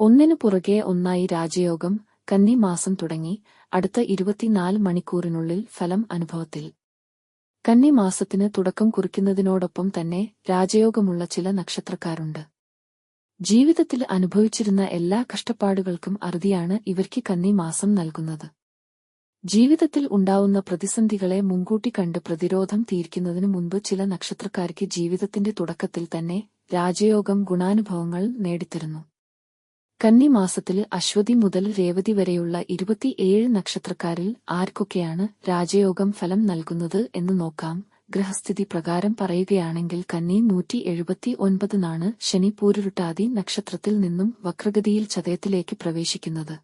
ഒന്നിനു പുറകെ ഒന്നായി രാജയോഗം കന്നി മാസം തുടങ്ങി അടുത്ത ഇരുപത്തിനാല് മണിക്കൂറിനുള്ളിൽ ഫലം അനുഭവത്തിൽ. കന്നി മാസത്തിന് തുടക്കം കുറിക്കുന്നതിനോടൊപ്പം തന്നെ രാജയോഗമുള്ള ചില നക്ഷത്രക്കാരുണ്ട്. ജീവിതത്തിൽ അനുഭവിച്ചിരുന്ന എല്ലാ കഷ്ടപ്പാടുകൾക്കും അറുതിയാണ് ഇവർക്ക് കന്നി മാസം നൽകുന്നത്. ജീവിതത്തിൽ ഉണ്ടാവുന്ന പ്രതിസന്ധികളെ മുൻകൂട്ടി കണ്ട് പ്രതിരോധം തീർക്കുന്നതിനു മുൻപ് ചില നക്ഷത്രക്കാർക്ക് ജീവിതത്തിന്റെ തുടക്കത്തിൽ തന്നെ രാജയോഗം ഗുണാനുഭവങ്ങൾ നേടിത്തരുന്നു. കന്നി മാസത്തിൽ അശ്വതി മുതൽ രേവതി വരെയുള്ള ഇരുപത്തിയേഴ് നക്ഷത്രക്കാരിൽ ആർക്കൊക്കെയാണ് രാജയോഗം ഫലം നൽകുന്നത് എന്ന് നോക്കാം. ഗ്രഹസ്ഥിതി പ്രകാരം പറയുകയാണെങ്കിൽ കന്നി നൂറ്റി എഴുപത്തി ഒൻപതിനാണ് ശനി പൂരുരുട്ടാതി നക്ഷത്രത്തിൽ നിന്നും വക്രഗതിയിൽ ചതയത്തിലേക്ക് പ്രവേശിക്കുന്നത്.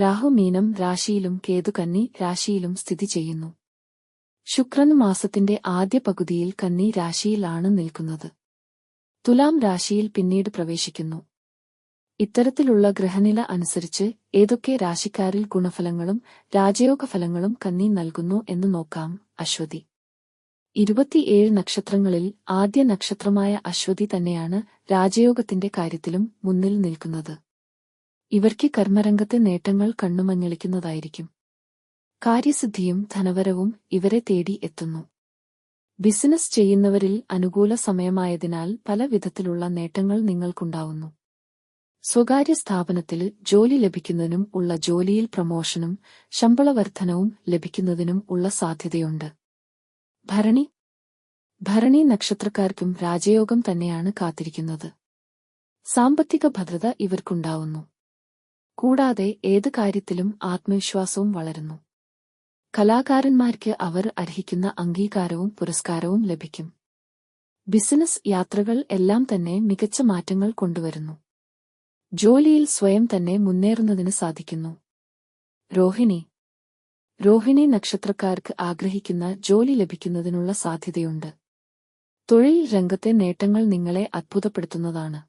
രാഹു മീനം രാശിയിലും കേതു കന്നി രാശിയിലും സ്ഥിതി ചെയ്യുന്നു. ശുക്രൻ മാസത്തിന്റെ ആദ്യ പകുതിയിൽ കന്നി രാശിയിലാണ് നിൽക്കുന്നത്. തുലാം രാശിയിൽ പിന്നീട് പ്രവേശിക്കുന്നു. ഇത്തരത്തിലുള്ള ഗ്രഹനില അനുസരിച്ച് ഏതൊക്കെ രാശിക്കാരിൽ ഗുണഫലങ്ങളും രാജയോഗ ഫലങ്ങളും കന്നി നൽകുന്നു എന്ന് നോക്കാം. അശ്വതി. ഇരുപത്തിയേഴ് നക്ഷത്രങ്ങളിൽ ആദ്യ നക്ഷത്രമായ അശ്വതി തന്നെയാണ് രാജയോഗത്തിന്റെ കാര്യത്തിലും മുന്നിൽ നിൽക്കുന്നത്. ഇവർക്ക് കർമ്മരംഗത്തെ നേട്ടങ്ങൾ കണ്ണുമഞ്ഞളിക്കുന്നതായിരിക്കും. കാര്യസിദ്ധിയും ധനവരവും ഇവരെ തേടി എത്തുന്നു. ബിസിനസ് ചെയ്യുന്നവരിൽ അനുകൂല സമയമായതിനാൽ പല വിധത്തിലുള്ള നേട്ടങ്ങൾ നിങ്ങൾക്കുണ്ടാവുന്നു. സ്വകാര്യ സ്ഥാപനത്തിൽ ജോലി ലഭിക്കുന്നതിനും ഉള്ള ജോലിയിൽ പ്രമോഷനും ശമ്പളവർദ്ധനവും ലഭിക്കുന്നതിനും ഉള്ള സാധ്യതയുണ്ട്. ഭരണി ഭരണി നക്ഷത്രക്കാർക്കും രാജയോഗം തന്നെയാണ് കാത്തിരിക്കുന്നത്. സാമ്പത്തിക ഭദ്രത ഇവർക്കുണ്ടാവുന്നു. കൂടാതെ ഏത് കാര്യത്തിലും ആത്മവിശ്വാസവും വളരുന്നു. കലാകാരന്മാർക്ക് അവർ അർഹിക്കുന്ന അംഗീകാരവും പുരസ്കാരവും ലഭിക്കും. ബിസിനസ് യാത്രകൾ എല്ലാം തന്നെ മികച്ച മാറ്റങ്ങൾ കൊണ്ടുവരുന്നു. ജോലിയിൽ സ്വയം തന്നെ മുന്നേറുന്നതിന് സാധിക്കുന്നു. രോഹിണി. രോഹിണി നക്ഷത്രക്കാർക്ക് ആഗ്രഹിക്കുന്ന ജോലി ലഭിക്കുന്നതിനുള്ള സാധ്യതയുണ്ട്. തൊഴിൽ രംഗത്തെ നേട്ടങ്ങൾ നിങ്ങളെ അത്ഭുതപ്പെടുത്തുന്നതാണ്.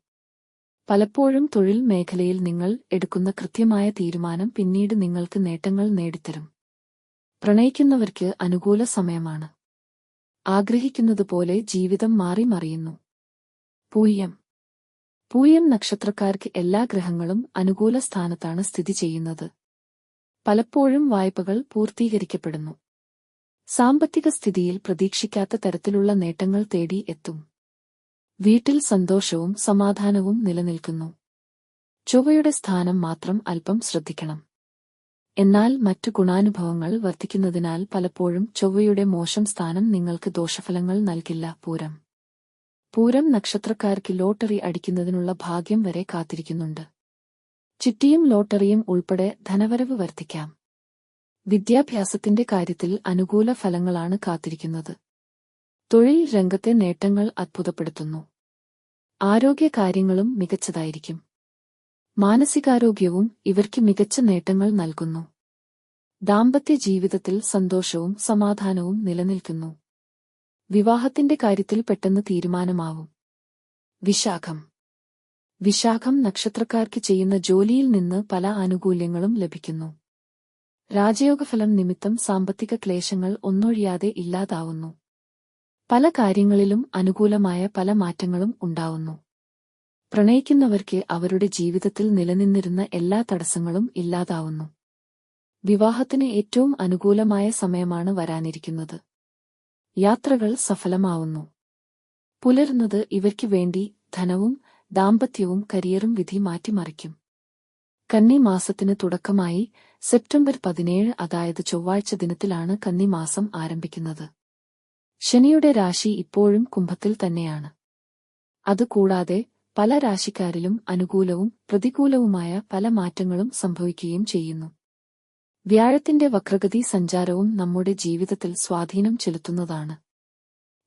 പലപ്പോഴും തൊഴിൽ മേഖലയിൽ നിങ്ങൾ എടുക്കുന്ന കൃത്യമായ തീരുമാനം പിന്നീട് നിങ്ങൾക്ക് നേട്ടങ്ങൾ നേടിത്തരും. പ്രണയിക്കുന്നവർക്ക് അനുകൂല സമയമാണ്. ആഗ്രഹിക്കുന്നതുപോലെ ജീവിതം മാറി മറിയുന്നു. പൂയം. പൂയം നക്ഷത്രക്കാർക്ക് എല്ലാ ഗ്രഹങ്ങളും അനുകൂല സ്ഥാനത്താണ് സ്ഥിതി ചെയ്യുന്നത്. പലപ്പോഴും വായ്പകൾ പൂർത്തീകരിക്കപ്പെടുന്നു. സാമ്പത്തിക സ്ഥിതിയിൽ പ്രതീക്ഷിക്കാത്ത തരത്തിലുള്ള നേട്ടങ്ങൾ തേടി എത്തും. വീട്ടിൽ സന്തോഷവും സമാധാനവും നിലനിൽക്കുന്നു. ചൊവ്വയുടെ സ്ഥാനം മാത്രം അല്പം ശ്രദ്ധിക്കണം. എന്നാൽ മറ്റു ഗുണാനുഭവങ്ങൾ വർദ്ധിക്കുന്നതിനാൽ പലപ്പോഴും ചൊവ്വയുടെ മോശം സ്ഥാനം നിങ്ങൾക്ക് ദോഷഫലങ്ങൾ നൽകില്ല പൂരം. പൂരം നക്ഷത്രക്കാർക്ക് ലോട്ടറി അടിക്കുന്നതിനുള്ള ഭാഗ്യം വരെ കാത്തിരിക്കുന്നുണ്ട്. ചിട്ടിയും ലോട്ടറിയും ഉൾപ്പെടെ ധനവരവ് വർദ്ധിക്കാം. വിദ്യാഭ്യാസത്തിന്റെ കാര്യത്തിൽ അനുകൂല ഫലങ്ങളാണ് കാത്തിരിക്കുന്നത്. തൊഴിൽ രംഗത്തെ നേട്ടങ്ങൾ അത്ഭുതപ്പെടുത്തുന്നു. ആരോഗ്യകാര്യങ്ങളും മികച്ചതായിരിക്കും. മാനസികാരോഗ്യവും ഇവർക്ക് മികച്ച നേട്ടങ്ങൾ നൽകുന്നു. ദാമ്പത്യ ജീവിതത്തിൽ സന്തോഷവും സമാധാനവും നിലനിൽക്കുന്നു. വിവാഹത്തിന്റെ കാര്യത്തിൽ പെട്ടെന്ന് തീരുമാനമാവും. വിശാഖം. വിശാഖം നക്ഷത്രക്കാർക്ക് ചെയ്യുന്ന ജോലിയിൽ നിന്ന് പല ആനുകൂല്യങ്ങളും ലഭിക്കുന്നു. രാജയോഗഫലം നിമിത്തം സാമ്പത്തിക ക്ലേശങ്ങൾ ഒന്നൊഴിയാതെ ഇല്ലാതാവുന്നു. പല കാര്യങ്ങളിലും അനുകൂലമായ പല മാറ്റങ്ങളും ഉണ്ടാവുന്നു. പ്രണയിക്കുന്നവർക്ക് അവരുടെ ജീവിതത്തിൽ നിലനിന്നിരുന്ന എല്ലാ തടസ്സങ്ങളും ഇല്ലാതാവുന്നു. വിവാഹത്തിന് ഏറ്റവും അനുകൂലമായ സമയമാണ് വരാനിരിക്കുന്നത്. യാത്രകൾ സഫലമാവുന്നു. പുലരുന്നത് ഇവയ്ക്കു വേണ്ടി ധനവും ദാമ്പത്യവും കരിയറും വിധി മാറ്റിമറിക്കും. കന്നി മാസത്തിന് തുടക്കമായി സെപ്റ്റംബർ പതിനേഴ് അതായത് ചൊവ്വാഴ്ച ദിനത്തിലാണ് കന്നി മാസം ആരംഭിക്കുന്നത്. ശനിയുടെ രാശി ഇപ്പോഴും കുംഭത്തിൽ തന്നെയാണ്. അതുകൂടാതെ പല രാശിക്കാരിലും അനുകൂലവും പ്രതികൂലവുമായ പല മാറ്റങ്ങളും സംഭവിക്കുകയും ചെയ്യുന്നു. വ്യാഴത്തിന്റെ വക്രഗതി സഞ്ചാരവും നമ്മുടെ ജീവിതത്തിൽ സ്വാധീനം ചെലുത്തുന്നതാണ്.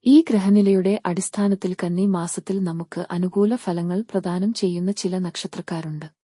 ഈ ഗ്രഹനിലയുടെ അടിസ്ഥാനത്തിൽ കന്നി മാസത്തിൽ നമുക്ക് അനുകൂല ഫലങ്ങൾ പ്രദാനം ചെയ്യുന്ന ചില നക്ഷത്രക്കാരുണ്ട്.